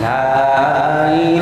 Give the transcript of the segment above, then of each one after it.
لا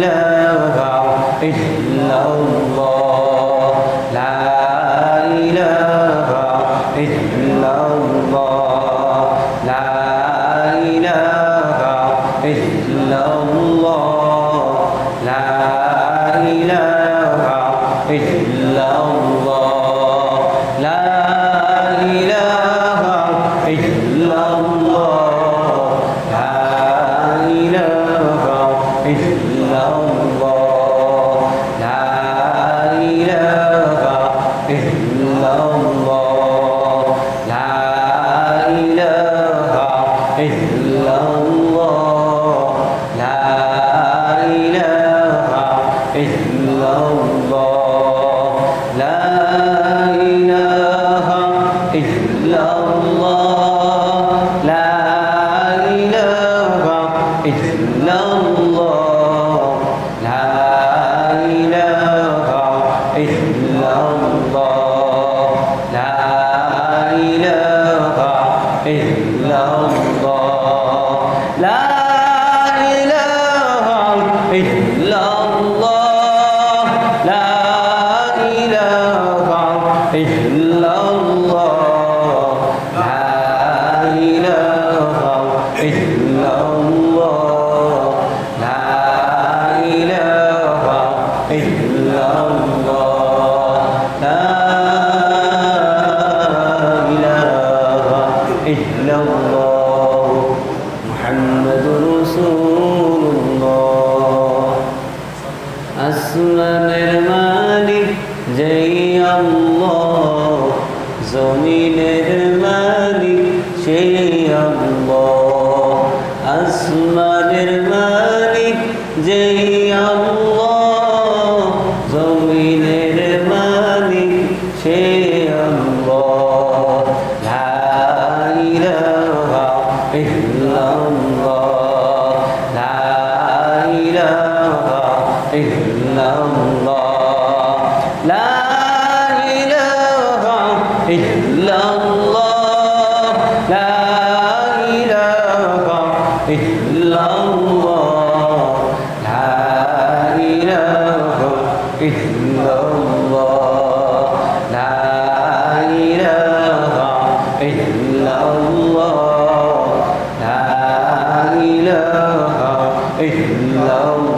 ইল্লাল্লাহ। إلا الله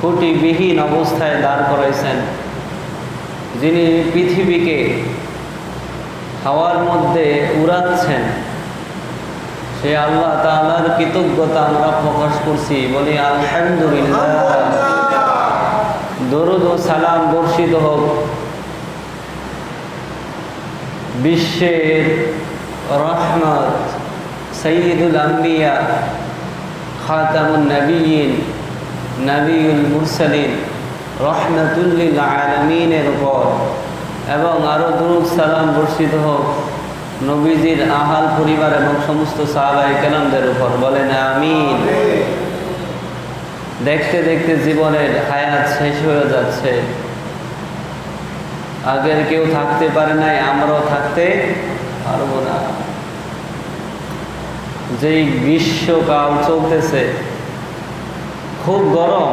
খুঁটিবিহীন অবস্থায় দাঁড় করাইছেন, যিনি পৃথিবীকে হাওয়ার মধ্যে উড়াচ্ছেন, সে আল্লাহ তাআলার কৃতজ্ঞতা আমরা প্রকাশ করছি। বলি, আলহামদুলিল্লাহ। দরুদ ও সালাম বর্ষিত হোক। বিশ্বের রহমত সঈদুল আম্বিয়া খাতামুল নবীন। নবীল মুরসালিন রহমতুল্লিল আলমিনের উপর। এবং আরও দুরুদ সালাম বর্ষিত হোক নবীজির আহাল পরিবার এবং সমস্ত সাহাবাই কেলামদের উপর। বলেন আমিন। দেখতে দেখতে জীবনের হায়াত শেষ হয়ে যাচ্ছে। আগের কেউ থাকতে পারে নাই, আমরাও থাকতে পারব না। যেই গ্রীষ্মকাল চলতেছে খুব গরম।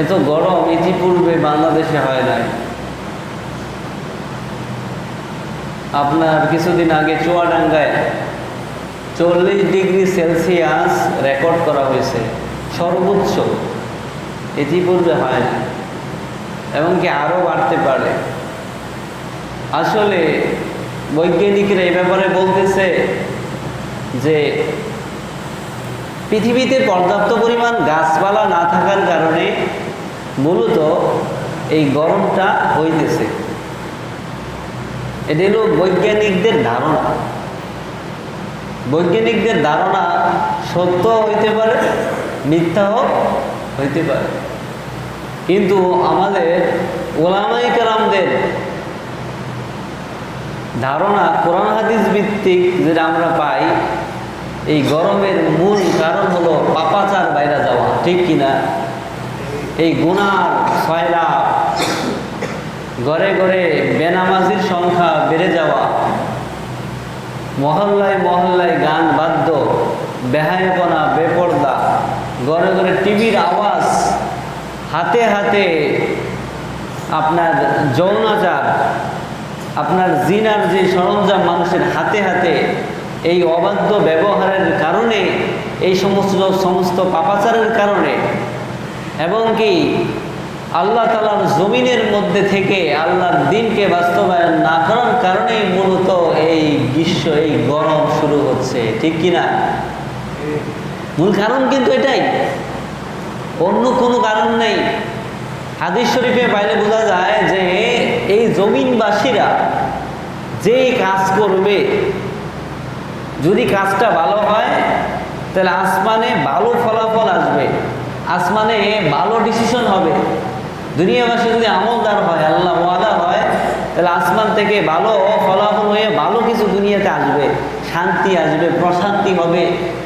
এত গরম ইতিপূর্বে বাংলাদেশে হয় নাই। আপনার কিছুদিন আগে চুয়াডাঙ্গায় চল্লিশ ডিগ্রি সেলসিয়াস রেকর্ড করা হয়েছে। সর্বোচ্চ। ইতিপূর্বে হয় না এমনকি আরও বাড়তে পারে। আসলে বৈজ্ঞানিকরা এই ব্যাপারে বলতেছে যে পৃথিবীতে পর্যাপ্ত পরিমাণ গাছপালা না থাকার কারণে মূলত এই গরমটা হইতেছে। এটা হলো বৈজ্ঞানিকদের ধারণা। বৈজ্ঞানিকদের ধারণা সত্য হইতে পারে মিথ্যাও হইতে পারে। কিন্তু আমাদের ওলামাই কালামদের ধারণা কোরআন হাদিস ভিত্তিক যেটা আমরা পাই এই গরমের মূল কারণ হলো পাপাচার বাইরে যাওয়া, ঠিক কিনা এই গুনার ছয়লা ঘরে ঘরে বেনামাজির সংখ্যা বেড়ে যাওয়া, মহল্লায় মহল্লায় গান বাদ্য, বেহায়পনা, বেপর্দা, ঘরে ঘরে টিভির আওয়াজ, হাতে হাতে আপনার যৌনাচার, আপনার জিনার যে সরঞ্জাম মানুষের হাতে হাতে এই অবাধ্য ব্যবহারের কারণে, এই সমস্ত সমস্ত পাপাচারের কারণে, এবং কি আল্লাহ তালার জমিনের মধ্যে থেকে আল্লাহর দিনকে বাস্তবায়ন না করার কারণেই মূলত এই গ্রীষ্ম, এই গরম শুরু হচ্ছে, ঠিক কিনা মূল কারণ কিন্তু এটাই। অন্য কোনো কারণ নেই। হাদিস শরীফে বাইরে বোঝা যায় যে এই জমিনবাসীরা যে কাজ করবে যদি কাজটা ভালো হয়, তাহলে আসমানে ভালো ফলাফল আসবে। আসমানে ভালো ডিসিশন হবে। দুনিয়া দুনিয়াবাসী যদি আমলদার হয়, আল্লাহ ওয়াদা হয়, তাহলে আসমান থেকে ভালো ফলাফল হয়ে ভালো কিছু দুনিয়াতে আসবে। শান্তি আসবে, প্রশান্তি হবে,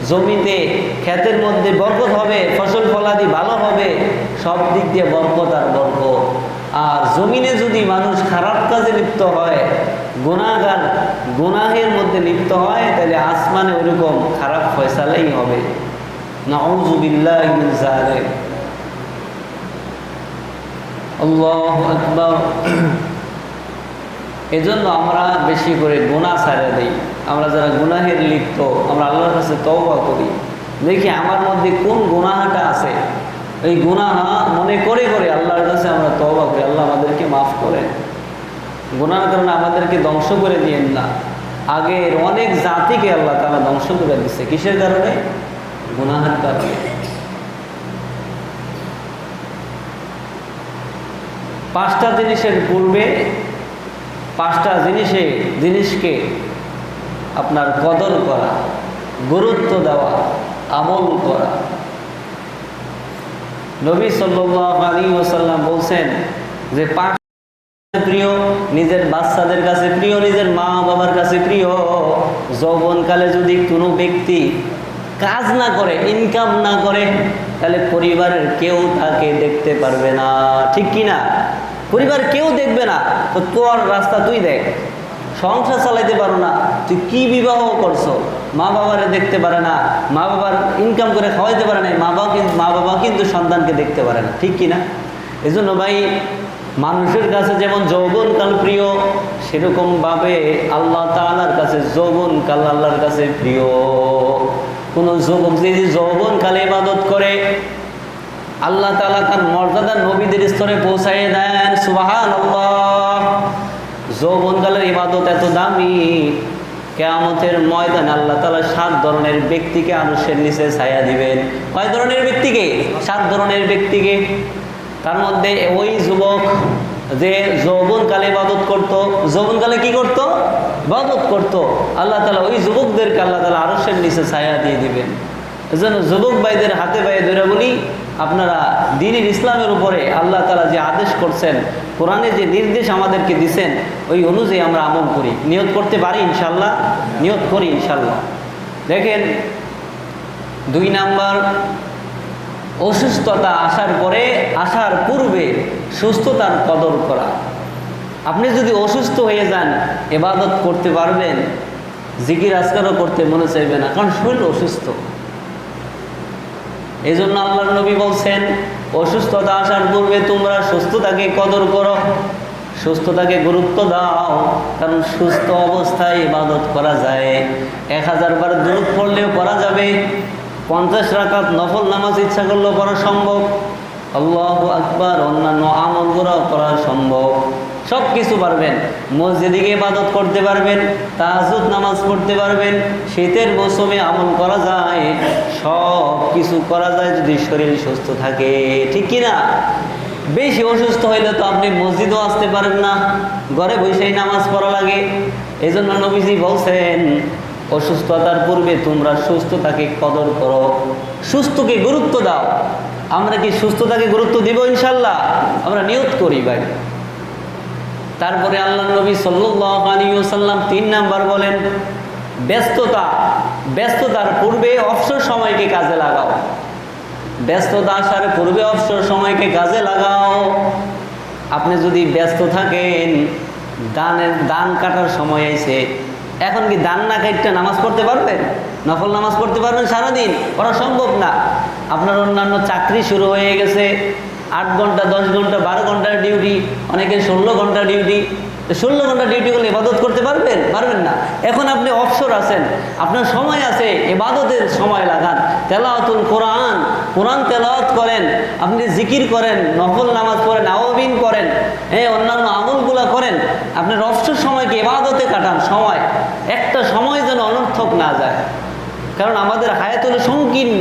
জমিতে ক্ষেতের মধ্যে বরকত হবে, ফসল ফলাদি ভালো হবে, সব দিক দিয়ে বরকত আর বরকত। আর জমিনে যদি মানুষ খারাপ কাজে লিপ্ত হয় গুণাগার গুনাহের মধ্যে লিপ্ত হয়, তাহলে আসমানে ওরকম খারাপ ফয়সালাই হবে। এজন্য আমরা বেশি করে গুণা ছাড়া দিই। আমরা যারা গুনাহের লিপ্ত, আমরা আল্লাহর কাছে তওবা করি। দেখি আমার মধ্যে কোন গুনাহাটা আছে? এই গুনাহা মনে করে করে আল্লাহর কাছে আমরা তওবা করি, আল্লাহ আমাদেরকে মাফ করেন গুনার কারণে আমাদেরকে ধ্বংস করে দিয়েন না। আগের অনেক জাতিকে আল্লাহ তারা ধ্বংস করে দিচ্ছে কিসের কারণে? গুনাহের কারণে। পাঁচটা জিনিসের পূর্বে পাঁচটা জিনিসে জিনিসকে আপনার কদর করা, গুরুত্ব দেওয়া, আমল করা। নবী সাল্লাল্লাহু আলাইহি ওয়াসাল্লাম বলছেন যে পাঁচ প্রিয়, নিজের বাচ্চাদের কাছে প্রিয়, নিজের মা বাবার কাছে প্রিয়, যৌবনকালে যদি কোনো ব্যক্তি কাজ না করে ইনকাম না করে, তাহলে পরিবারের কেউ তাকে দেখতে পারবে না। ঠিক কি না পরিবার কেউ দেখবে না। তো তোর রাস্তা তুই দেখ। সংসার চালাইতে পারো না। তুই কি বিবাহ করছ? মা বাবারে দেখতে পারে না। মা বাবার ইনকাম করে খাওয়াইতে পারে না মা বাবা কিন্তু মা বাবা কিন্তু সন্তানকে দেখতে পারে না। ঠিক কি না এই জন্য ভাই, মানুষের কাছে যেমন যৌবনকাল প্রিয়, সেরকমভাবে আল্লাহ তালার কাছে যৌবনকাল আল্লাহর কাছে প্রিয়। কোনো যুবক যদি যৌবনকালে ইবাদত করে, আল্লাহ তালা তার মর্যাদা নবীদের স্তরে পৌঁছাই দেন। সুবাহান যৌবনকালের ইবাদত এত দামি। কেয়ামতের ময়দান আল্লাহ তালা সাত ধরনের ব্যক্তিকে আনুষের নিচে ছায়া দিবেন। কয় ধরনের ব্যক্তিকে? সাত ধরনের ব্যক্তিকে। তার মধ্যে ওই যুবক যে যৌবনকালে ইবাদত করত, যৌবনকালে কি করত? ইবাদত করত। আল্লাহ তালা ওই যুবকদেরকে আল্লাহ তালা আরসের নিচে ছায়া দিয়ে দিবেন। এজন্য যুবক ভাইদের হাতে পায়ে ধরে বলি আপনারা দিনের ইসলামের উপরে আল্লাহ তালা যে আদেশ করছেন, কোরআনে যে নির্দেশ আমাদেরকে দিছেন, ওই অনুযায়ী আমরা আমল করি। নিয়ত করতে পারি ইনশাল্লাহ নিয়ত করি ইনশাল্লাহ দেখেন, দুই নাম্বার, অসুস্থতা আসার পরে, আসার পূর্বে সুস্থতার কদর করা। আপনি যদি অসুস্থ হয়ে যান এবাদত করতে পারবেন, জিকির আজকারও করতে মনে চাইবে না, কারণ শরীর অসুস্থ। এই জন্য আল্লাহ নবী বলছেন, অসুস্থতা আসার পূর্বে তোমরা সুস্থতাকে কদর করো, সুস্থতাকে গুরুত্ব দাও, কারণ সুস্থ অবস্থায় ইবাদত করা যায়। এক হাজার বার দূর পড়লেও করা যাবে, পঞ্চাশ রাকাত নফল নামাজ ইচ্ছা করলেও করা সম্ভব, আল্লাহ আকবার অন্যান্য আমলগুলো করা সম্ভব। সব কিছু পারবেন। মসজিদে গিয়ে ইবাদত করতে পারবেন তাহাজুদ নামাজ পড়তে পারবেন, শীতের মৌসুমে আমল করা যায় সব কিছু করা যায় যদি শরীর সুস্থ থাকে, ঠিক কি না বেশি অসুস্থ হইলে তো আপনি মসজিদও আসতে পারেন না, ঘরে বসেই নামাজ পড়া লাগে। এই জন্য নবীজি বলছেন, অসুস্থতার পূর্বে তোমরা সুস্থতাকে কদর করো, সুস্থকে গুরুত্ব দাও। আমরা কি সুস্থতাকে গুরুত্ব দিব ইনশাল্লাহ? আমরা নিয়ত করি ভাই। তারপরে আল্লাহ নবী সাল্লাম তিন নাম্বার বলেন, ব্যস্ততা, ব্যস্ততার পূর্বে অবসর সময়কে কাজে লাগাও। ব্যস্ততা আসার পূর্বে অবসর সময়কে কাজে লাগাও। আপনি যদি ব্যস্ত থাকেন, দানের, দান কাটার সময় এসে, এখন কি দান না কাটতে নামাজ পড়তে পারবেন? নফল নামাজ পড়তে পারবেন সারাদিন? করা সম্ভব না। আপনার অন্যান্য চাকরি শুরু হয়ে গেছে। আট ঘণ্টা, দশ ঘণ্টা, বারো ঘণ্টার ডিউটি অনেকে ষোলো ঘণ্টা ডিউটি ষোলো ঘণ্টা ডিউটি করলে ইবাদত করতে পারবেন? পারবেন না। এখন আপনি অবসর আছেন, আপনার সময় আছে এবাদতের সময় লাগান। তেলাওয়াতুল কোরআন কোরআন তেলাওয়াত করেন, আপনি জিকির করেন, নফল নামাজ পড়েন, আওয়াবিন করেন হ্যাঁ অন্যান্য আমলগুলো করেন, আপনার অবসর সময়কে ইবাদতে কাটান, সময়। একটা সময় যেন অনর্থক না যায়। কারণ আমাদের হায়াত হলো সংকীর্ণ,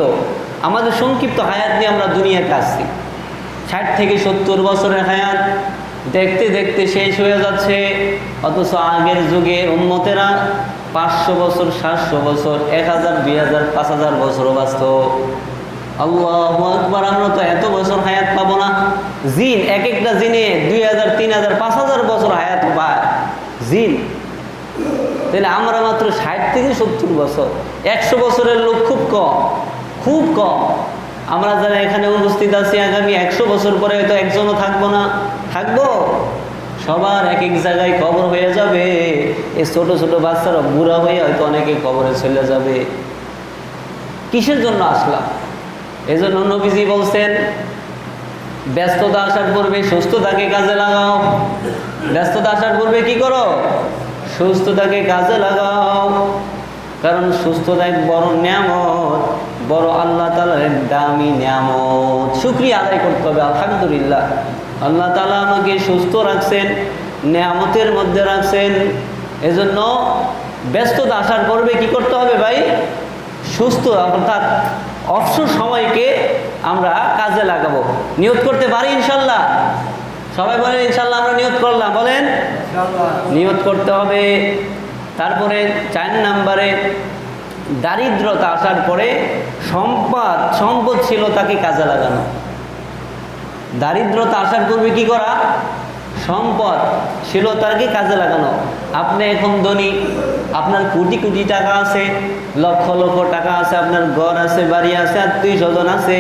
আমাদের সংক্ষিপ্ত হায়াত নিয়ে আমরা দুনিয়াতে আসছি। ষাট থেকে সত্তর বছরের হায়াত। দেখতে দেখতে শেষ হয়ে যাচ্ছে। অথচ আগের যুগে উন্মতেরা পাঁচশো বছর, সাতশো বছর, এক হাজার, দুই হাজার, পাঁচ হাজার বছরও বাঁচত আল্লাহ আমরা তো এত বছর হায়াত পাবো না। জিন, এক একটা জিনে দুই হাজার, তিন হাজার, পাঁচ হাজার বছর হায়াত পায়। জিন। তাহলে আমরা মাত্র ষাট থেকে সত্তর বছর। একশো বছরের লোক খুব কম। খুব কম। আমরা যারা এখানে উপস্থিত আছি আগামী একশো বছর পরে হয়তো একজনও থাকব না। থাকব? সবার এক এক জায়গায় কবর হয়ে যাবে। এই ছোট ছোট বাচ্চারা বুড়া হয়ে হয়তো অনেকে কবরে চলে যাবে। কিসের জন্য আসলাম? এই জন্য নবীজি বলছেন, ব্যস্ততা আসার পূর্বে সুস্থতাকে কাজে লাগাও। ব্যস্ততা আসার পূর্বে কি করো? সুস্থতাকে কাজে লাগাও। কারণ সুস্থতা এক বড় নিয়ামত। বড় আল্লাহ তালার দামি নিয়ামত। শুক্রিয়া আদায় করতে হবে আলহামদুলিল্লাহ। আল্লাহ তালা আমাকে সুস্থ রাখছেন নিয়ামতের মধ্যে রাখছেন। এজন্য ব্যস্ততা আসার পর্বে কি করতে হবে ভাই? সুস্থ অর্থাৎ অবসর সময়কে আমরা কাজে লাগাবো। নিয়োগ করতে পারি ইনশাল্লাহ? সবাই বলেন ইনশাল্লাহ আমরা নিয়োগ করলাম। বলেন? নিয়ত করতে হবে। তারপরে চার নাম্বারে দারিদ্রতা আসার পরে সম্পদ সম্পদ ছিল তাকে কাজে লাগানো। দারিদ্রতা আসার পূর্বে কি করা? সম্পদ ছিল তাকে কাজে লাগানো। আপনি এখন ধনী, আপনার কোটি কোটি টাকা আছে, লক্ষ লক্ষ টাকা আছে, আপনার ঘর আছে, বাড়ি আছে, আত্মীয় স্বজন আছে,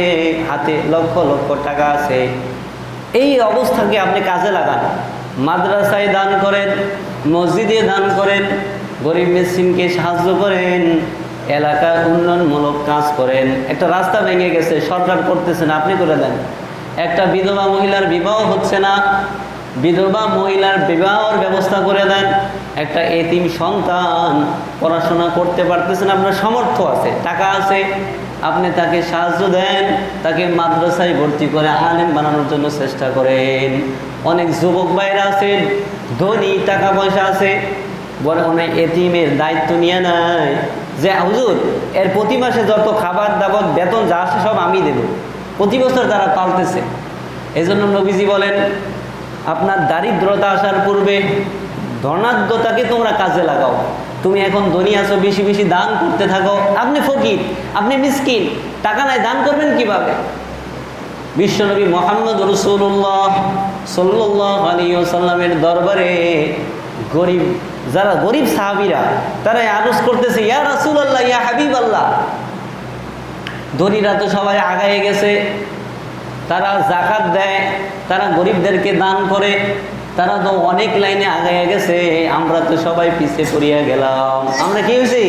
হাতে লক্ষ লক্ষ টাকা আছে। এই অবস্থাকে আপনি কাজে লাগান। মাদ্রাসায় দান করেন, মসজিদে দান করেন, গরিব মেসিনকে সাহায্য করেন এলাকার উন্নয়নমূলক কাজ করেন। একটা রাস্তা ভেঙে গেছে, সরকার করতেছেন আপনি করে দেন। একটা বিধবা মহিলার বিবাহ হচ্ছে না, বিধবা মহিলার বিবাহর ব্যবস্থা করে দেন। একটা এতিম সন্তান পড়াশোনা করতে পারতেছেন, আপনার সামর্থ্য আছে, টাকা আছে, আপনি তাকে সাহায্য দেন, তাকে মাদ্রাসায় ভর্তি করে আলেম বানানোর জন্য চেষ্টা করেন। অনেক যুবক ভাইরা আছেন ধনী, টাকা পয়সা আছে বড় অনেক এতিমের দায়িত্ব নিয়ে নেয়। যে, হুজুর, এর প্রতি মাসে যত খাবার দাবার, বেতন যা আসে সব আমি দেব। প্রতি বছর তারা পালতেছে। এই জন্য নবীজি বলেন, আপনার দারিদ্রতা আসার পূর্বে ধনাঢ্যতাকে তোমরা কাজে লাগাও। তুমি এখন ধনী আছো, বেশি বেশি দান করতে থাকো। আপনি ফকির, আপনি মিসকিন, টাকা নাই, দান করবেন কীভাবে? বিশ্বনবী মোহাম্মদ রসুল্লাহ সাল্লাহ আলী সাল্লামের দরবারে গরিব, যারা গরিব সাহাবিরা তারা আরজ করতেছে, ইয়া রাসুল আল্লাহ ইয়া হাবিব আল্লাহ ধনীরা তো সবাই আগায়ে গেছে। তারা জাকাত দেয়, তারা গরিবদেরকে দান করে। তারা তো অনেক লাইনে আগাইয়া গেছে, আমরা তো সবাই পিছিয়ে পড়িয়া গেলাম। আমরা কি হয়েছি?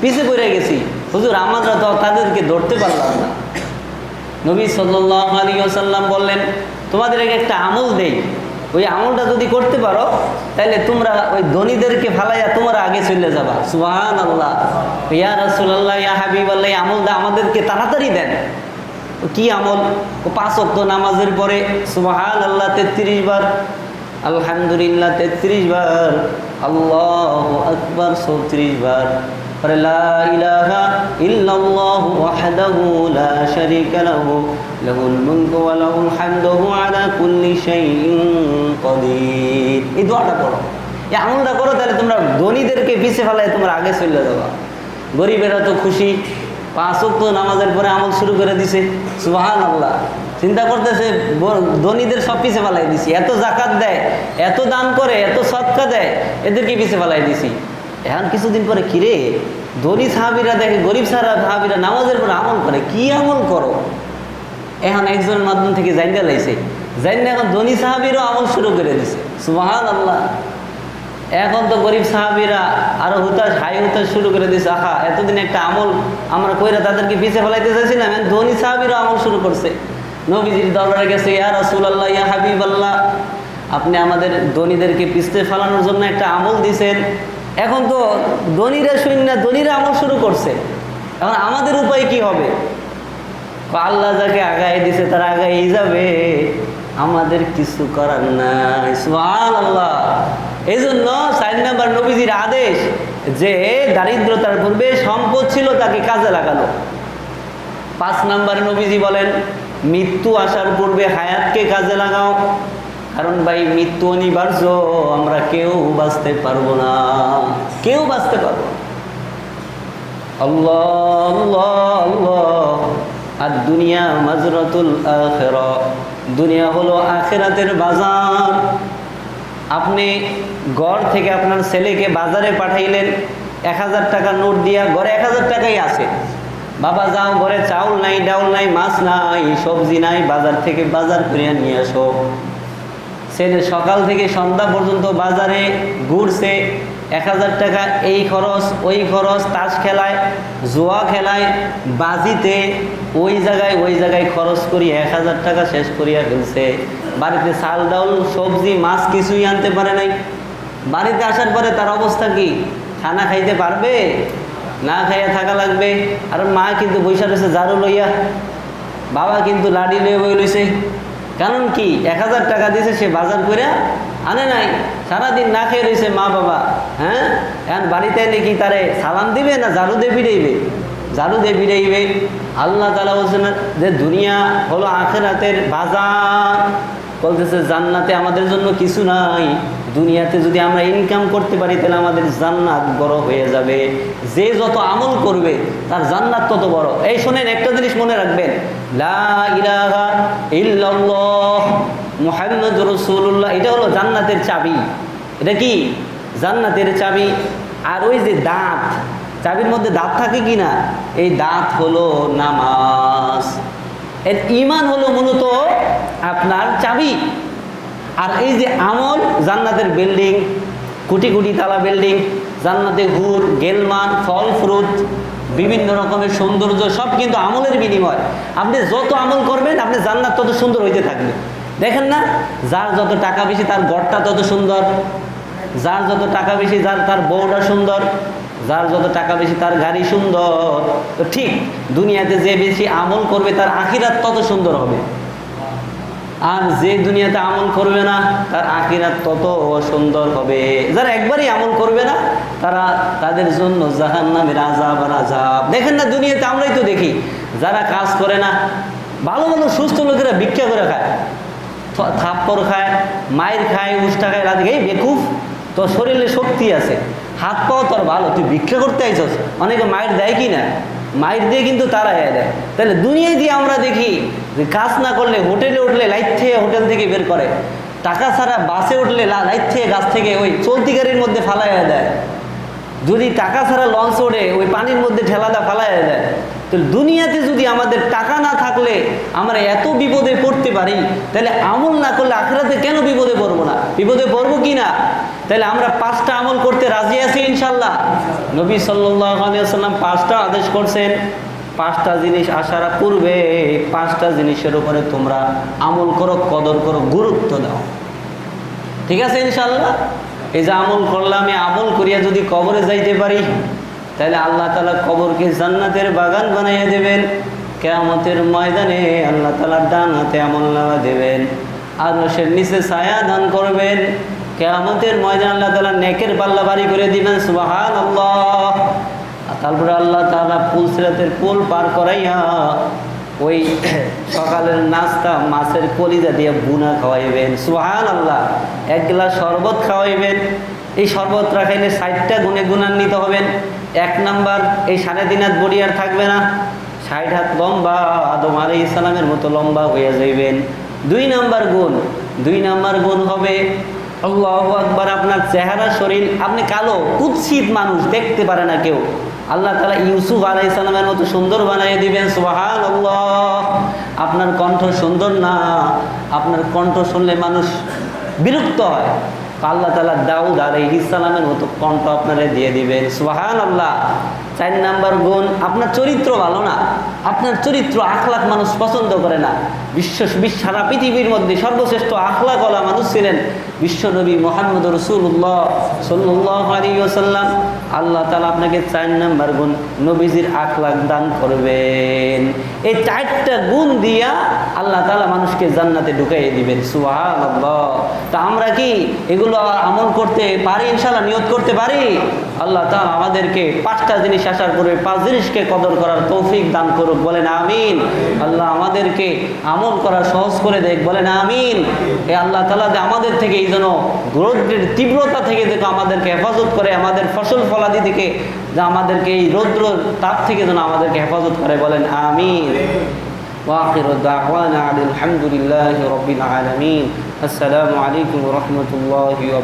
পিছিয়ে পড়ে গেছি। হুজুর, আমরা তো তাদেরকে ধরতে পারলাম না। নবী সাল্লাহ আলী আসাল্লাম বললেন তোমাদেরকে একটা আমল দেই। ওই আমলটা যদি করতে পারো তাহলে তোমরা ওই ধনীদেরকে ফালাইয়া তোমরা আগে চলে যাবা। সুহান আল্লাহ ইয়া রসুল্লাহ ইয়া হাবিব আল্লাহ আমলটা আমাদেরকে তাড়াতাড়ি দেন। কি আমল? ও পাঁচ অক্ত নামাজের পরে সুবাহান আল্লাহ তেত্রিশ বার, আলহামদুলিল্লাহ, তেত্রিশ বার, আল্লাহ আকবর, চৌত্রিশ বার। পরে লা এই দোয়াটা পড়ো। এই আমলটা করো, তাহলে তোমরা ধনীদেরকে পিছে ফেলায় তোমরা আগে চলে যাবা। গরিবেরা তো খুশি, পাঁচ ওয়াক্ত নামাজের পরে আমল শুরু করে দিছে। সুবাহান আল্লাহ চিন্তা করতেছে ধনীদের সব পিছে ফেলাই দিছি। এত জাকাত দেয়, এত দান করে, এত সৎকা দেয়, এদেরকে পিছে ফেলাই দিছি। এখন কিছুদিন পরে কিরে ধনী সাহাবিরা দেখে গরিব সারা সাহাবিরা নামাজের পরে আমল করে, কি আমল করো? এখন একজনের মাধ্যম থেকে জাইন্দা লাইছে। জাইন্দা এখন ধনী সাহাবিরও আমল শুরু করে দিছে। সুবাহান আল্লাহ এখন তো গরিব সাহাবিরা আরও হুতাশ, হাই হুতাশ শুরু করে দিছে। আহা, এতদিন একটা আমল আমরা কইরা তাদেরকে পিছিয়ে ফেলাইতে চাইছিলাম, এখন ধনী সাহাবিরও আমল শুরু করছে। নবীজির দরবারে গেছে, ইয়া রাসুল আল্লাহ ইয়া হাবিব আল্লাহ আপনি আমাদের ধনীদেরকে পিছতে ফেলানোর জন্য একটা আমল দিছেন। এখন তো ধনীরা শূন্য ধনীরা আমল শুরু করছে। এখন আমাদের উপায় কি হবে? আল্লাহ যাকে আগায় দিছে, তারা আগাই যাবে। আমাদের কিছু করার নাই। আল্লাহ এই জন্য চার নাম্বার নবীজির আদেশ যে, দারিদ্রতার পূর্বে সম্পদ ছিল, তাকে কাজে লাগানো। পাঁচ নাম্বার নবীজি বলেন, মৃত্যু আসার পূর্বে হায়াতকে কাজে লাগাও। কারণ ভাই, মৃত্যু অনিবার্য, আমরা কেউ বাঁচতে পারব না। কেউ বাঁচতে পারব আর দুনিয়া মাজরাতুল আখেরা। দুনিয়া হলো আখেরাতের বাজার। আপনি ঘর থেকে আপনার ছেলেকে বাজারে পাঠাইলেন, এক হাজার টাকা নোট দিয়া ঘরে এক হাজার টাকাই আছে। বাবা, যাও, ঘরে চাউল নাই, ডাউল নাই, মাছ নাই, সবজি নাই, বাজার থেকে বাজার করিয়া নিয়ে আসো। ছেলে সকাল থেকে সন্ধ্যা পর্যন্ত বাজারে ঘুরছে, এক হাজার টাকা এই খরচ, ওই খরচ, তাস খেলায়, জোয়া খেলায়, বাজিতে, ওই জায়গায় ওই জায়গায় খরচ করি, এক হাজার টাকা শেষ করিয়া ফেলছে। বাড়িতে চাল, ডাউল, সবজি, মাছ কিছুই আনতে পারে নাই। বাড়িতে আসার পরে তার অবস্থা কি? খানা খাইতে পারবে? না খাইয়া থাকা লাগবে? আর মা কিন্তু বৈশা রয়েছে, ঝাড়ু লইয়া। বাবা কিন্তু লাডি লইয়া বই লইছে। কারণ কি? এক হাজার টাকা দিয়েছে সে বাজার করে আনে নাই। সারাদিন না খেয়ে রয়েছে মা বাবা হ্যাঁ? এখন বাড়িতে এলে কি তারে সালাম দিবে না ঝাড়ু দিয়ে ফিরাইবে ঝাড়ু দিয়ে ফিরাইবে আল্লাহ তালা বলছেন যে, দুনিয়া হলো আখেরাতের বাজার। বলতেছে, জান্নাতে আমাদের জন্য কিছু নাই। দুনিয়াতে যদি আমরা ইনকাম করতে পারি, তাহলে আমাদের জান্নাত বড় হয়ে যাবে। যে যত আমল করবে, তার জান্নাত তত বড়। এই শোনেন, একটা জিনিস মনে রাখবেন। লা রসুল্লাহ এটা হলো জান্নাতের চাবি। এটা কি? জান্নাতের চাবি। আর ওই যে দাঁত, চাবির মধ্যে দাঁত থাকে কি না? এই দাঁত হলো নামাজ। এর ইমান হলো মূলত আপনার চাবি। আর এই যে আমল, জান্নাতের বিল্ডিং কোটি কোটি তালা বিল্ডিং জান্নাতে হুর গেলমান, ফল ফ্রুট বিভিন্ন রকমের সৌন্দর্য, সব কিন্তু আমলের বিনিময়। আপনি যত আমল করবেন, আপনি জান্নাত তত সুন্দর হইতে থাকবে। দেখেন না, যার যত টাকা বেশি, তার গড়টা তত সুন্দর। যার যত টাকা বেশি, যার তার বউটা সুন্দর। যার যত টাকা বেশি, তার গাড়ি সুন্দর। তো ঠিক, দুনিয়াতে যে বেশি আমল করবে, তার আখিরাত তত সুন্দর হবে। আর যে দুনিয়াতে আমল করবে না, তার আখিরাত তত সুন্দর হবে। যারা একবারই আমল করবে না, তারা তাদের জন্য জাহান নামের আজাব আর আজাব দেখেন না, দুনিয়াতে আমরাই তো দেখি, যারা কাজ করে না, ভালো ভালো সুস্থ লোকেরা ভিক্ষা করে খায়। থ- থাপ্পড় খায়, মায়ের খায় উষ্টা খায় রাত এই বেকুফ, তোর শরীরে শক্তি আছে, হাত পাও তোর ভালো, তুই ভিক্ষা করতে আইছস? অনেকে মায়ের দেয় কি না? মায়ের দিয়ে কিন্তু তারা হয়ে দেয়। তাহলে দুনিয়ায় দিয়ে আমরা দেখি যে কাজ না করলে হোটেলে উঠলে লাইট থেকে হোটেল থেকে বের করে। টাকা ছাড়া বাসে উঠলে লাইট থেকে গাছ থেকে ওই চলতি গাড়ির মধ্যে ফালাইয়া দেয়। যদি টাকা ছাড়া লঞ্চ ওড়ে, ওই পানির মধ্যে ঠেলাদা ফালাইয়া দেয়। তো দুনিয়াতে যদি আমাদের টাকা না থাকলে আমরা এত বিপদে পড়তে পারি, তাহলে আমল না করলে আখরাতে কেন বিপদে পড়ব না? বিপদে পড়ব কি না? তাহলে আমরা পাঁচটা আমল করতে রাজি আছি ইনশাল্লাহ নবী সাল্লাম পাঁচটা আদেশ করছেন, পাঁচটা জিনিস আসার পূর্বে পাঁচটা জিনিসের উপরে তোমরা আমল করো, কদর করো, গুরুত্ব দাও। ঠিক আছে ইনশাল্লাহ এই যে আমল করলাম আমি আমল করিয়া যদি কবরে যাইতে পারি তাহলে আল্লাহ তালা কবরকে জান্নাতের বাগান বানাইয়া দেবেন। কেয়ামতের ময়দানে আল্লাহ তালা ডান হাতে আমল নামা দেবেন। আর রসের নিচে ছায়া দান করবেন। কেয়ামতের ময়দান আল্লাহ তালা নেকের পাল্লা বাড়ি করে দিবেন সুবাহান আল্লাহ তারপরে আল্লাহ তালা পুল সিরাতের পুল পার করাইয়া ওই সকালের নাস্তা মাছের কলিজা দিয়ে বুনা খাওয়াইবেন সুহান আল্লাহ এক গ্লাস শরবত খাওয়াইবেন। এই শরবত রাখাইলে ষাটটা গুণে গুণান্বিত হবেন। এক নাম্বার, এই সাড়ে তিন হাত বডি আর থাকবে না। ষাট হাত লম্বা, আদম আলী ইসলামের মতো লম্বা হয়ে যাইবেন। দুই নাম্বার গুণ, দুই নাম্বার গুণ হবে আল্লাহ আপনার চেহারা, শরীর, আপনি কালো, কুৎসিত মানুষ, দেখতে পারে না কেউ। আল্লাহ তালা ইউসুফ আলাই সালামের মতো সুন্দর বানিয়ে দিবেন আল্লাহ আপনার কণ্ঠ সুন্দর না, আপনার কণ্ঠ শুনলে মানুষ বিরক্ত হয়। আল্লাহ তালা দাউদ আলাই ইসলামের মতো কণ্ঠ আপনারা দিয়ে দিবেন। সোহান আল্লাহ চার নাম্বার গুণ, আপনার চরিত্র ভালো না। আপনার চরিত্র আখলাখ মানুষ পছন্দ করে না। বিশ্ব সারা পৃথিবীর মধ্যে সর্বশ্রেষ্ঠ আখলাকওয়ালা মানুষ ছিলেন বিশ্বনবী মোহাম্মদ রসুল্লাহ সাল্লাহ আলী আল্লাহ তালা আপনাকে চার নাম্বার গুণ নবীজির আখলাখ দান করবেন। এই চারটা গুণ দিয়া আল্লাহ তালা মানুষকে জান্নাতে ঢুকাইয়ে দিবেন। আল্লাহ তা আমরা কি এগুলো আমল করতে পারি ইনশাল্লাহ নিয়ত করতে পারি? আল্লাহ তালা আমাদেরকে পাঁচটা জিনিস আসার পরে পাঁচ জিনিসকে কদর করার তৌফিক দান করুক। বলেন আমিন আল্লাহ আমাদেরকে আমল করা সহজ করে দেখ বলেন আমিন এ আল্লাহ তালা যে আমাদের থেকে এই জন্য রৌদ্রের তীব্রতা থেকে যেন আমাদেরকে হেফাজত করে আমাদের ফসল ফলাদি থেকে যা আমাদেরকে এই রৌদ্র তাপ থেকে যেন আমাদেরকে হেফাজত করে বলেন আমিন واخر دعوانا عن الحمد لله رب العالمين السلام عليكم ورحمه الله وبركاته